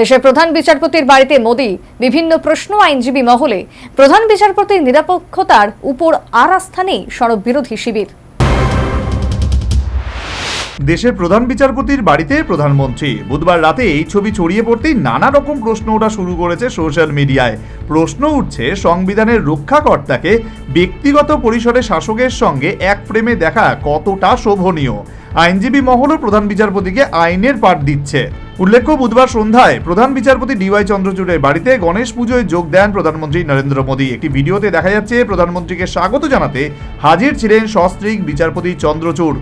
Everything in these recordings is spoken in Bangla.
দেশের প্রধান বিচারপতির বাড়িতে মোদী বিভিন্ন প্রশ্ন আইনজীবী মহলে প্রধান বিচারপতির নিরপেক্ষতার উপর আর আস্থা নেই সরব বিরোধী শিবির। দেশের প্রধান বিচারপতির বাড়িতে প্রধানমন্ত্রী। বুধবার রাতে এই ছবি ছড়িয়ে পড়তেই নানা রকম প্রশ্ন ওঠা শুরু করেছে সোশ্যাল মিডিয়ায়। প্রশ্ন উঠছে, সংবিধানের রক্ষাকর্তাকে ব্যক্তিগত পরিসরে শাসকের সঙ্গে এক ফ্রেমে দেখা কতটা শোভনীয়? আইনজীবী মহলও প্রধান বিচারপতিকে আইনের পাঠ দিচ্ছে। উল্লেখ্য, বুধবার সন্ধ্যায় প্রধান বিচারপতি ডিওয়াই চন্দ্রচূড়ের বাড়িতে গণেশ পুজোয় যোগ দেন প্রধানমন্ত্রী নরেন্দ্র মোদী। একটি ভিডিওতে দেখা যাচ্ছে, প্রধানমন্ত্রীকে স্বাগত জানাতে হাজির ছিলেন সস্ত্রীক বিচারপতি চন্দ্রচূড়।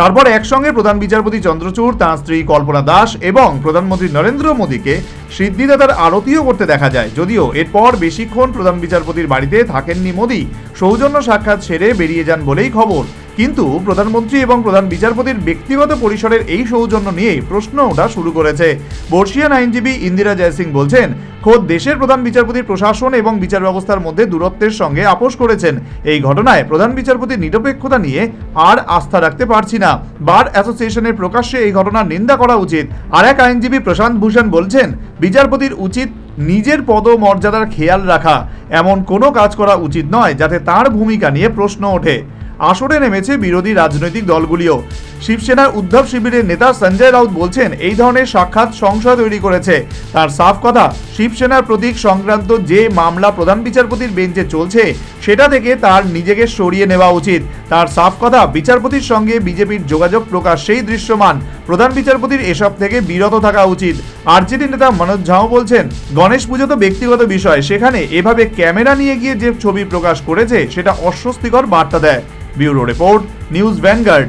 তারপর একসঙ্গে প্রধান বিচারপতি চন্দ্রচূড়, তাঁর স্ত্রী কল্পনা দাস এবং প্রধানমন্ত্রী নরেন্দ্র মোদীকে সিদ্ধিদাতার আরতিও করতে দেখা যায়। যদিও এরপর বেশিক্ষণ প্রধান বিচারপতির বাড়িতে থাকেননি মোদী, সৌজন্য সাক্ষাৎ সেরে বেরিয়ে যান বলেই খবর। কিন্তু প্রধানমন্ত্রী এবং প্রধান বিচারপতির ব্যক্তিগত পরিসরের এই সৌজন্য নিয়ে প্রশ্ন ওঠা শুরু করেছে। বর্ষিয়ান আইনজীবী ইন্দিরা জয়সিং বলছেন, খোদ দেশের প্রধান বিচারপতির প্রশাসন এবং বিচার ব্যবস্থার মধ্যে দূরত্বের সঙ্গে আপোষ করেছেন। এই ঘটনায় প্রধান বিচারপতির নিরপেক্ষতা নিয়ে আর আস্থা রাখতে পারছি না। বার অ্যাসোসিয়েশনের প্রকাশ্যে এই ঘটনার নিন্দা করা উচিত। আর এক আইনজীবী প্রশান্ত ভূষণ বলছেন, বিচারপতির উচিত নিজের পদ মর্যাদার খেয়াল রাখা। এমন কোনো কাজ করা উচিত নয়, যাতে তার ভূমিকা নিয়ে প্রশ্ন ওঠে। আসরে নেমেছে বিরোধী রাজনৈতিক দলগুলিও। শিবসেনার উদ্ধব শিবিরের নেতা সঞ্জয় রাউত বলছেন, এই ধরনের সাক্ষাৎ সংশয় তৈরি করেছে। তার সাফ কথা, শিবসেনার প্রতীক সংক্রান্ত যে মামলা প্রধান বিচারপতির বেঞ্চে চলছে, সেটা থেকে তার নিজেকে সরিয়ে নেওয়া উচিত। তার সাফ কথা, বিচারপতির সঙ্গে বিজেপির যোগাযোগ প্রকাশ্যেই দৃশ্যমান। প্রধান বিচারপতির এসব থেকে বিরত থাকা উচিত। আরজেডি নেতা মনোজ ঝাও বলছেন, গণেশ পুজো তো ব্যক্তিগত বিষয়। সেখানে এভাবে ক্যামেরা নিয়ে গিয়ে যে ছবি প্রকাশ করেছে, সেটা অস্বস্তিকর বার্তা দেয়। Bureau report, news Vanguard.